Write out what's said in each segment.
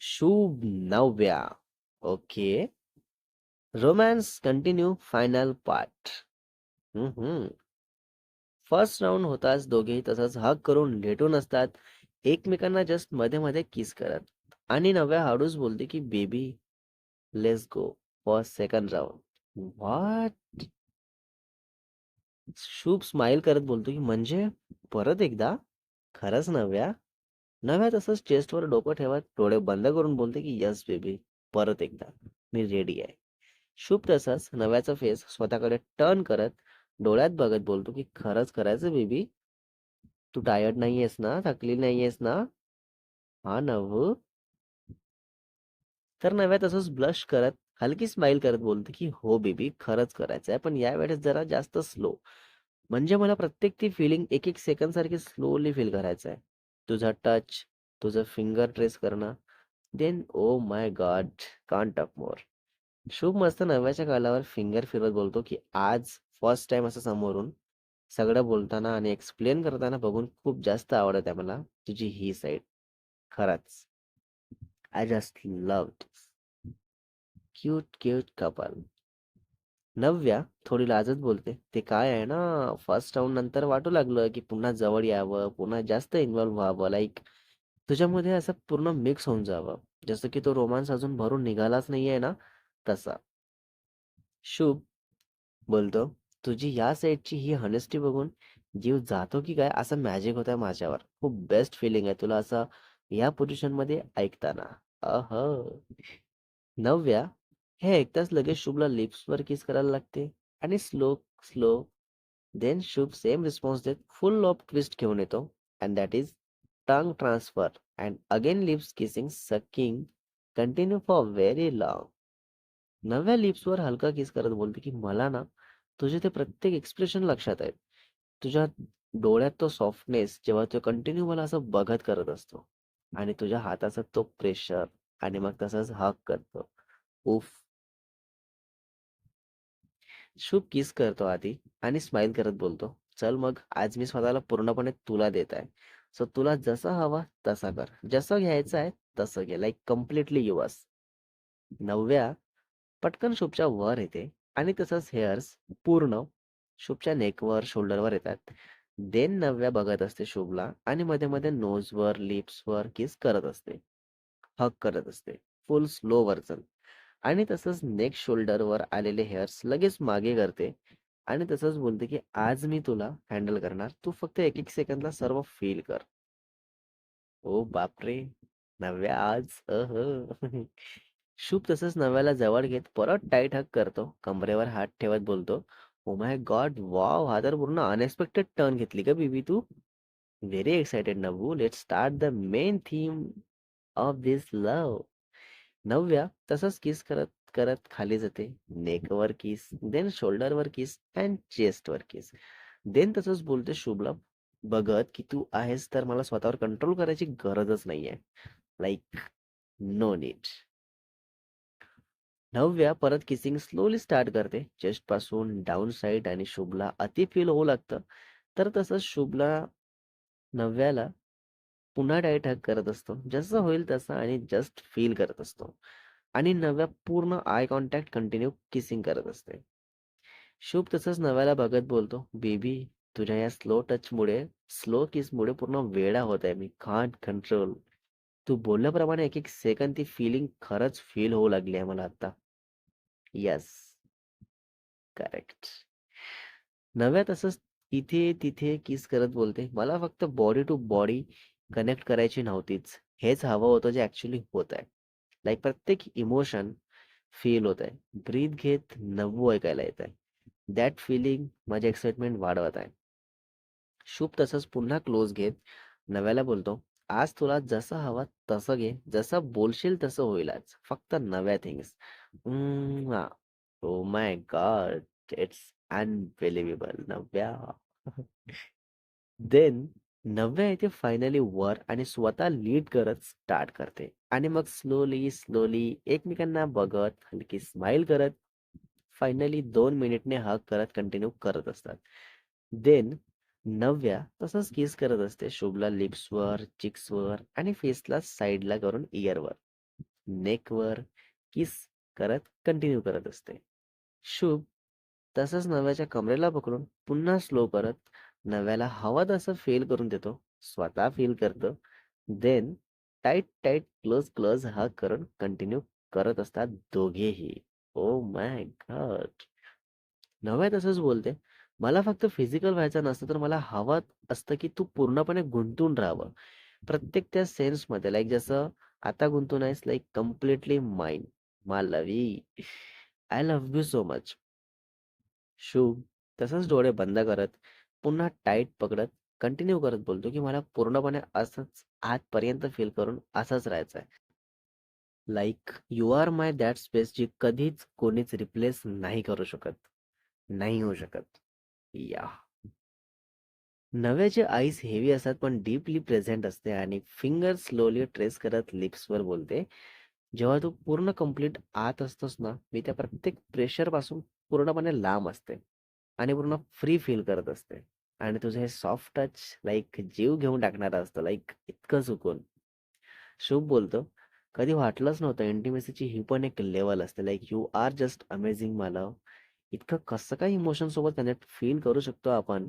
Shubh Navya okay romance continue final part first round होताच दोघेही तसंच हक करून लेटून असतात. एकमेकांना जस्टमध्ये मध्ये किस करत. आणि नव्या हाडूच बोलते की baby let's go for second round what Shubh smile करत बोलतो की म्हणजे परत एकदा? खरंच नव्या? नव्या तसंच चेस्टवर डोकं ठेवत डोळे बंद करून बोलते की यस बेबी परत एकदा मी रेडी आहे. शुभ तसंच नव्याचा फेस स्वतःकडे टर्न करत डोळ्यात बघत बोलतो की खरंच करायचं बेबी? तू टायर्ड नाहीयेस ना? थकली नाहीयेस ना? हा नव तर नव्या तसंच ब्लश करत हलकी स्माइल करत बोलते की हो बेबी खरंच करायचं आहे पण यावेळेस जरा जास्त स्लो. म्हणजे मला प्रत्येक ती फिलिंग एक एक सेकंड सारखी स्लोली फील करायचं आहे तुझा टच तुझं फिंगर ट्रेस करणं then oh my god can talk more Shubh मस्त नव्याच्या कालावर फिंगर फिरत बोलतो की आज फर्स्ट टाइम असं समोरून सगळं बोलताना आणि एक्सप्लेन करताना बघून खूप जास्त आवडत आहे मला तुझी ही साईड खरंच. I just loved cute cute couple Navya थोडी लाजत बोलते. ते काय आहे ना फर्स्ट राऊंड नंतर वाटू लागलं की पुन्हा जवळ यावं पुन्हा जास्त इन्व्हॉल्व्ह व्हावं. लाईक तुझ्यामध्ये असं पूर्ण मिक्स होऊन जावं. जसं की तो रोमांस अजून भरून निघालाच नाहीये ना तसा. शुभ बोलतो तुझी या साईडची ही हनेस्टी बघून जीव जातो की काय? असं मॅजिक होत आहे माझ्यावर. खूप बेस्ट फिलिंग आहे तुला असं या पोझिशनमध्ये ऐकताना. अह. नव्या हे ऐकताच लगेच शुभला लिप्सवर किस करायला लागते आणि slow slow then Shubh same response देत फुल ऑफ ट्विस्ट घेऊन येतो. And that is tongue transfer and again lips kissing sucking continue for very long. Navya लिप्सवर हलका किस करत बोलते की मला ना तुझे ते प्रत्येक एक्सप्रेशन लक्षात आहेत. तुझ्या डोळ्यात तो सॉफ्टनेस जेव्हा तो कंटिन्यू मला असं बघत करत असतो आणि तुझ्या हाताचा तो प्रेशर आणि मग तसाच हक करतो. उफ. शुभ किस करतो आधी आणि स्माइल करत बोलतो. चल मग आज मी स्वतःला पूर्णपणे तुला देत आहे. सो तुला जसा हवा तसा कर. जसं घ्यायचं आहे तसं घे. लाईक कम्प्लिटली युअर्स नवव्या पटकन शुभच्या वर येते आणि तसंच हेअर्स पूर्ण शुभच्या नेकवर शोल्डरवर येतात. देन नव्या बघत असते शुभला आणि मध्ये मध्ये नोजवर लिप्सवर किस करत असते. हक करत असते. फुल स्लो वर्जन आणि तसंच नेक शोल्डरवर आलेले हेअर्स लगेच मागे करते. आणि तसंच बोलते की आज मी तुला हँडल करणार. तू फक्त एक एक सेकंदला सर्व फील कर. ओ बापरे! नव्या आज. अह. शुभ तसंच नव्याला जवळ घेत परत टाईट हक करतो. कमरेवर हात ठेवत बोलतो. ओ माय गॉड वाव हा तर पूर्ण अनएक्सपेक्टेड टर्न घेतली का baby Tu. Very excited Navu. Let start the main theme of this love Navya तसंच किस करत करत खाली जाते. नेकवर किस देन शोल्डरवर किस अँड चेस्टवर किस देन तसंच बोलते शुभला बघत की तू आहेस तर मला स्वतःवर कंट्रोल करायची गरजच नाहीये. लाईक नो नीड नव्या परत किसिंग स्लोली स्टार्ट करते. चेस्टपासून डाऊन साइड आणि शुभला अति फील होऊ लागतं. तर तसंच शुभला नव्याला पुन्हा डायट हॅक करत असतो. जसं होईल तसं आणि जस्ट फील करत असतो. आणि नव्या पूर्ण आय कॉन्टॅक्ट कंटिन्यू किसिंग करत असते. शुभ तसंच नव्याला बघत बोलतो बेबी तुझ्या या स्लो टचमुळे स्लो किसमुळे पूर्ण वेडा होत आहे. मी कांट कंट्रोल तू बोलल्याप्रमाणे एक एक सेकंद ती फिलिंग खरंच फील होऊ लागली आहे मला आता. यस करेक्ट नव्या तसंच इथे तिथे किस करत बोलते. मला फक्त बॉडी टू बॉडी कनेक्ट करायची नव्हतीच. हेच हवं होतं जे ऍक्च्युली होत आहे. लाईक प्रत्येक इमोशन फील होत आहे. ब्रीथ घेत नवू ऐकायला येत आहे. दॅट फिलिंग माझे एक्साइटमेंट वाढवत आहे. शुभ तसंच पुन्हा क्लोज घेत नव्याला बोलतो. आज तुला जसं हवा तसं घे. जसं बोलशील तसं होईल आज. फक्त Navya things oh my god it's unbelievable Navya. Then नव्या येथे फायनली वर आणि स्वतः लीड करत स्टार्ट करते. आणि मग स्लोली स्लोली एकमेकांना बघत हलकी स्माइल करत फायनली दोन मिनिटने हक करत कंटिन्यू करत असतात. देन नव्या तसंच किस करत असते. शुभला लिप्सवर चिक्सवर आणि फेसला साईडला करून इयरवर नेकवर किस करत कंटिन्यू करत असते. शुभ तसंच नव्याच्या कमरेला पकडून पुन्हा स्लो करत नव्याला हवं तसं फील करून देतो. स्वतः फील करतो. Then tight, tight, close, close हा करून कंटिन्यू करत असतात दोघेही. Oh my god! नव्या तसंच बोलते, "मला फक्त फिजिकल व्हायचं नसतं, तर मला हवं असतं, की तू पूर्णपणे गुंतून राहावं. प्रत्येक त्या सेन्समध्ये लाईक जसं आता गुंतून आहेस like completely my lovey I love you so much." Shubh तसंच डोळे बंद करत, पुन्हा टाईट पकडत, कंटिन्यू करत बोलतो, की "मला पूर्णपणे असंच आजपर्यंत फील करून असंच राहायचंय." Like you are my that space जी कधीच कोणीच रिप्लेस नाही करू शकत. नाही होऊ शकत. या नव्याचे आईस हेवी असतात, पण डीपली प्रेझेंट असते आणि फिंगर स्लोली ट्रेस करत लिप्सवर बोलते, "जेव्हा तू पूर्ण कंप्लीट आत असतोस ना, मी त्या प्रत्येक प्रेशरपासून पूर्णपणे लांब असते आणि पूर्ण फ्री फील करत असते आणि तुझं हे सॉफ्ट टच लाईक जीव घेऊन टाकणारं असतं, लाईक इतकं चुकून शुभ बोलतो, "कधी वाटलंच नव्हतं इंटिमेसीची ही पण एक लेवल असते. Like you are just amazing मला इतकं कसं काय इमोशनसोबत कनेक्ट फील करू शकतो आपण,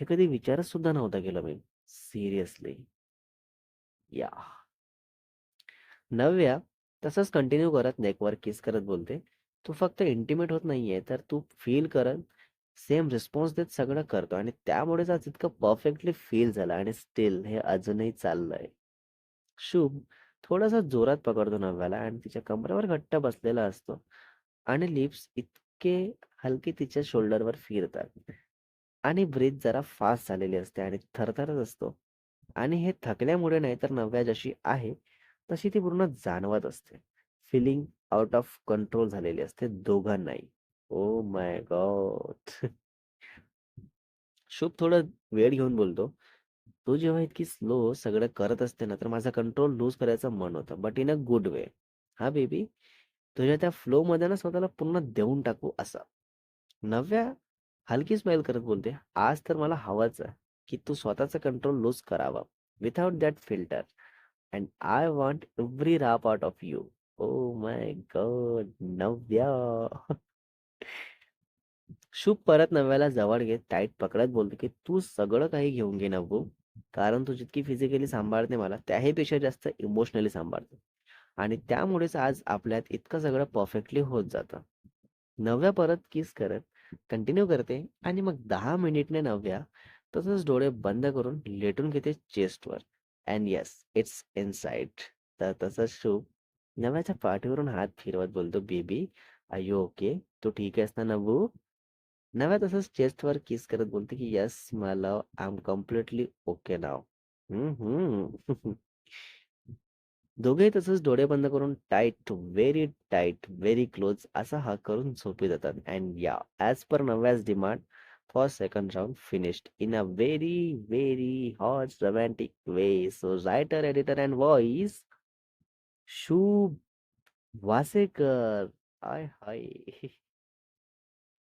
हे कधी विचारच सुद्धा नव्हता केलं मी. सिरियसली. या नव्या तसंच कंटिन्यू करत नेकवर किस करत बोलते, "तू फक्त इंटिमेट होत नाहीये, तर तू फील करत सेम रिस्पॉन्स देत सगळं करतो आणि त्यामुळेच आज इतकं परफेक्टली फील झालं आणि स्टील हे अजूनही चाललंय." शुभ थोडासा जोरात पकडतो नव्याला आणि तिच्या कमरेवर घट्ट बसलेला असतो आणि लिप्स इतके हलके तिच्या शोल्डरवर फिरतात आणि ब्रीथ जरा फास्ट झालेली असते आणि थरथरत असतो आणि हे थकल्यामुळे नाही तर नव्या जशी आहे तशी ती पूर्ण जाणवत असते. फिलिंग आउट ऑफ कंट्रोल झालेली असते दोघांनाही. Oh my god! शुभ थोडा वेळ घेऊन बोलतो, "तू जेव्हा इतकी स्लो सगळं करत असते ना, तर माझा कंट्रोल लूज करायचं मन होतं, but in a good way. हां बेबी, तुझ्या त्या फ्लोमध्ये ना स्वतःला पूर्ण देऊन टाकू असं." नव्या हलकी स्माईल करत बोलते, "आज तर मला हवंच आहे, की तू स्वतःचा कंट्रोल लूज करावा without that filter and I want every रा part of you." Oh my god! Navya. Shubh परत नव्याला जवळ घेत टाईट पकडत बोलतो, की "तू सगळं काही घेऊन घे नव्हू कारण तू जितकी फिजिकली सांभाळते मला, त्याहीपेक्षा जास्त इमोशनली सांभाळते. आणि त्यामुळेच आज आपल्यात इतकं सगळं परफेक्टली होत जातं." नव्या परत किस करत कंटिन्यू करते आणि मग दहा मिनिटने नव्या तसंच डोळे बंद करून लेटून घेते चेस्टवर अँड येस, इट्स इनसाईट तर तसंच शुभ. नव्याच्या पाठीवरून हात फिरवत बोलतो, "बेबी, अयो ओके? तू ठीक आहेस ना नवू नव्या तसंच चेस्टवर किस करत बोलते, की "yes my love I am completely okay now हं, दोघेही तसंच डोळे बंद करून tight, very tight, very close असा हा करून झोपी जातात अँड या as per Navya's demand for second round finished in a very, very hot romantic way. So writer, editor and voice Shubh Vasekar. I high!